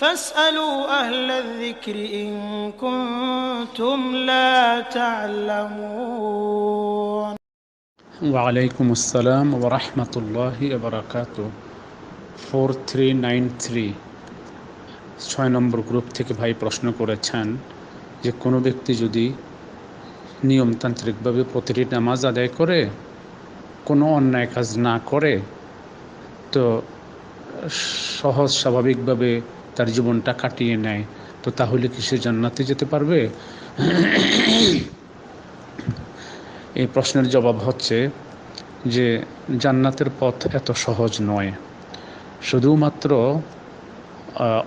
فاسألوا أهل الذكر إن كنتم لا تعلمون ওয়ালাইকুম আসসালাম ওরহমতুল্লাহি বারাকাত ফোর থ্রি নাইন থ্রি ছয় নম্বর গ্রুপ থেকে ভাই প্রশ্ন করেছেন যে কোনো ব্যক্তি যদি নিয়মতান্ত্রিকভাবে প্রতিটি নামাজ আদায় করে কোনো অন্যায় কাজ না করে তো সহজ স্বাভাবিকভাবে তার জীবনটা কাটিয়ে নেয়। তো তাহলে কি সে জান্নাতে যেতে পারবে? এই প্রশ্নের জবাব হচ্ছে যে জান্নাতের পথ এত সহজ নয়। শুধুমাত্র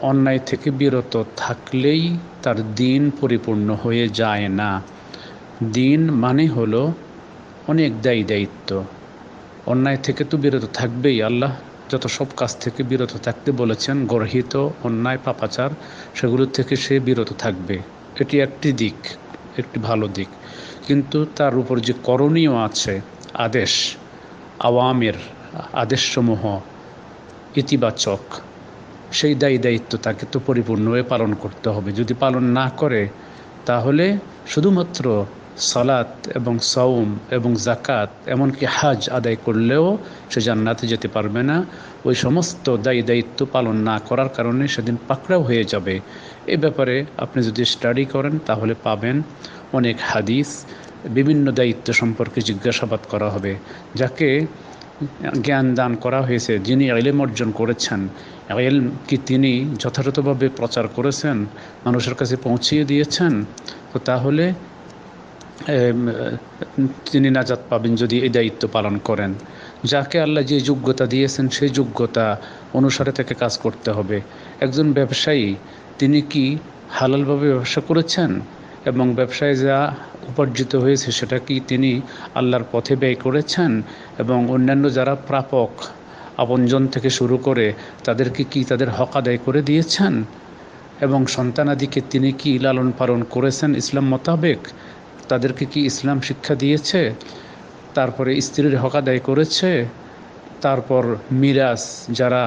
অন্যায় থেকে বিরত থাকলেই তার দিন পরিপূর্ণ হয়ে যায় না। দিন মানে হলো অনেক দায়ী দায়িত্ব। অন্যায় থেকে তো বিরত থাকবেই আল্লাহ। যত সব কাজ থেকে বিরত থাকতে বলেছেন, গর্হিত অন্যায়, পাপাচার, সেগুলোর থেকে সে বিরত থাকবে। এটি একটি দিক, একটি ভালো দিক। কিন্তু তার উপর যে করণীয় আছে আদেশ, আওয়ামের আদেশসমূহ ইতিবাচক, সেই দায়ী দায়িত্ব তাকে তো পরিপূর্ণভাবে পালন করতে হবে। যদি পালন না করে, তাহলে শুধুমাত্র সালাত এবং সৌম এবং জাকাত এমনকি হাজ আদায় করলেও সে জান্নাতে যেতে পারবে না। ওই সমস্ত দায়ী দায়িত্ব পালন না করার কারণে সেদিন পাকড়াও হয়ে যাবে। এ ব্যাপারে আপনি যদি স্টাডি করেন, তাহলে পাবেন অনেক হাদিস, বিভিন্ন দায়িত্ব সম্পর্কে জিজ্ঞাসাবাদ করা হবে, যাকে জ্ঞান দান করা হয়েছে, যিনি এলেম অর্জন করেছেন। এল কি তিনি যথাযথভাবে প্রচার করেছেন, মানুষের কাছে পৌঁছিয়ে দিয়েছেন? তো তাহলে তিনি নাজাত পাবেন যদি এই দায়িত্ব পালন করেন। যাকে আল্লাহ যে যোগ্যতা দিয়েছেন, সেই যোগ্যতা অনুসারে তাকে কাজ করতে হবে। একজন ব্যবসায়ী, তিনি কি হালালভাবে ব্যবসা করেছেন? এবং ব্যবসায় যা উপার্জিত হয়েছে, সেটা কি তিনি আল্লাহর পথে ব্যয় করেছেন? এবং অন্যান্য যারা প্রাপক, আপনজন থেকে শুরু করে, তাদেরকে কি তাদের হক আদায় করে দিয়েছেন? এবং সন্তানাদিকে তিনি কি লালন পালন করেছেন ইসলাম মোতাবেক? তাদেরকে কি ইসলাম শিক্ষা দিয়েছে? তারপরে স্ত্রীর হক আদায় করেছে। তারপর মিরাজ, যারা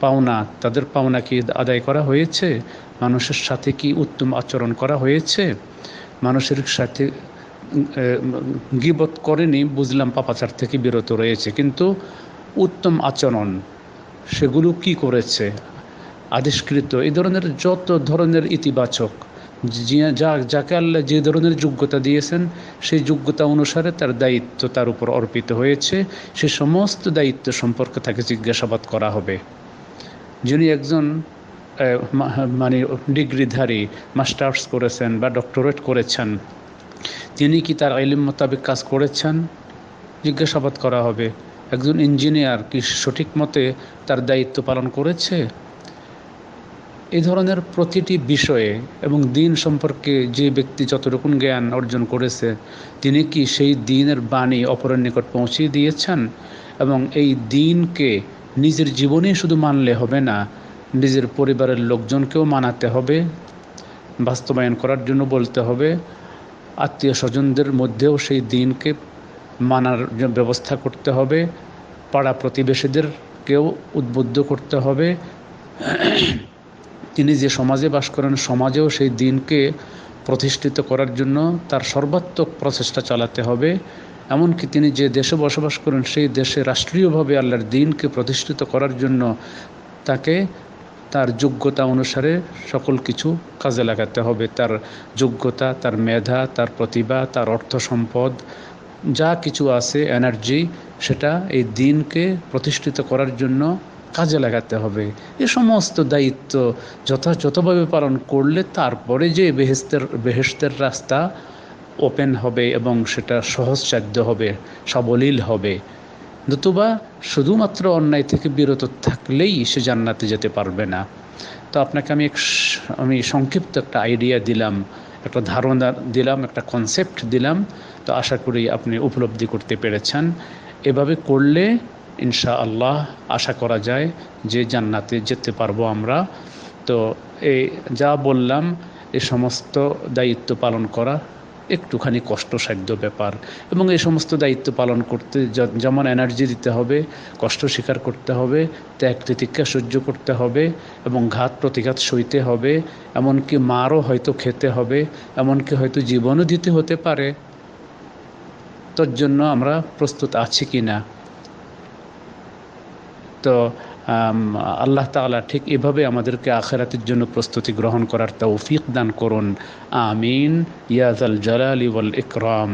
পাওনা, তাদের পাওনা কি আদায় করা হয়েছে? মানুষের সাথে কি উত্তম আচরণ করা হয়েছে? মানুষের সাথে গিবত করেনি, বুঝলাম পাপাচার থেকে বিরত রয়েছে। কিন্তু উত্তম আচরণ, সেগুলো কি করেছে? আদেশকৃত এই ধরনের যত ধরনের ইতিবাচক যা যাকে আল্লাহ যে ধরনের যোগ্যতা দিয়েছেন, সেই যোগ্যতা অনুসারে তার দায়িত্ব তার উপর অর্পিত হয়েছে। সে সমস্ত দায়িত্ব সম্পর্কে তাকে জিজ্ঞাসাবাদ করা হবে। যিনি একজন মানে ডিগ্রিধারী, মাস্টার্স করেছেন বা ডক্টরেট করেছেন, তিনি কি তার আইলিম মোতাবেক কাজ করেছেন? জিজ্ঞাসাবাদ করা হবে। একজন ইঞ্জিনিয়ার কি সঠিক মতে তার দায়িত্ব পালন করেছে? এই ধরনের প্রতিটি বিষয়ে এবং দিন সম্পর্কে যে ব্যক্তি যতটুকু জ্ঞান অর্জন করেছে, তিনি কি সেই দিনের বাণী অপরের নিকট পৌঁছিয়ে দিয়েছেন? এবং এই দিনকে নিজের জীবনে শুধু মানলে হবে না, নিজের পরিবারের লোকজনকেও মানাতে হবে, বাস্তবায়ন করার জন্য বলতে হবে, আত্মীয় স্বজনদের মধ্যেও সেই দিনকে মানার ব্যবস্থা করতে হবে, পাড়া প্রতিবেশীদেরকেও উদ্বুদ্ধ করতে হবে। তিনি যে সমাজে বাস করেন, সমাজেও সেই দিনকে প্রতিষ্ঠিত করার জন্য তার সর্বাত্মক প্রচেষ্টা চালাতে হবে। এমনকি তিনি যে দেশে বসবাস করেন, সেই দেশে রাষ্ট্রীয়ভাবে আল্লাহর দিনকে প্রতিষ্ঠিত করার জন্য তাকে তার যোগ্যতা অনুসারে সকল কিছু কাজে লাগাতে হবে। তার যোগ্যতা, তার মেধা, তার প্রতিভা, তার অর্থ সম্পদ, যা কিছু আছে এনার্জি সেটা এই দিনকে প্রতিষ্ঠিত করার জন্য কাজে লাগাতে হবে। এ সমস্ত দায়িত্ব যথাযথভাবে পালন করলে তারপরে যে বেহেস্তের বেহেস্তের রাস্তা ওপেন হবে এবং সেটা সহজসাধ্য হবে, সাবলীল হবে। নতুবা শুধুমাত্র অন্যায় থেকে বিরত থাকলেই সে জান্নাতে যেতে পারবে না। তো আপনাকে আমি আমি সংক্ষিপ্ত একটা আইডিয়া দিলাম, একটা ধারণা দিলাম, একটা কনসেপ্ট দিলাম। তো আশা করি আপনি উপলব্ধি করতে পেরেছেন। এভাবে করলে ইনশা আল্লাহ আশা করা যায় যে জান্নাতে যেতে পারব আমরা। তো এই যা বললাম, এ সমস্ত দায়িত্ব পালন করা একটুখানি কষ্টসাধ্য ব্যাপার। এবং এই সমস্ত দায়িত্ব পালন করতে যেমন এনার্জি দিতে হবে, কষ্ট স্বীকার করতে হবে, ত্যাগ তিতিক্ষা সহ্য করতে হবে, এবং ঘাত প্রতিঘাত সইতে হবে, এমনকি মারও হয়তো খেতে হবে, এমনকি হয়তো জীবনও দিতে হতে পারে। তোর জন্য আমরা প্রস্তুত আছি কি না তো আল্লাহ তালা ঠিক এভাবে আমাদেরকে আখেরাতের জন্য প্রস্তুতি গ্রহণ করার তৌফিক দান করুন। আমিন। ইয়াজাল জালালি ওয়াল ইকরাম।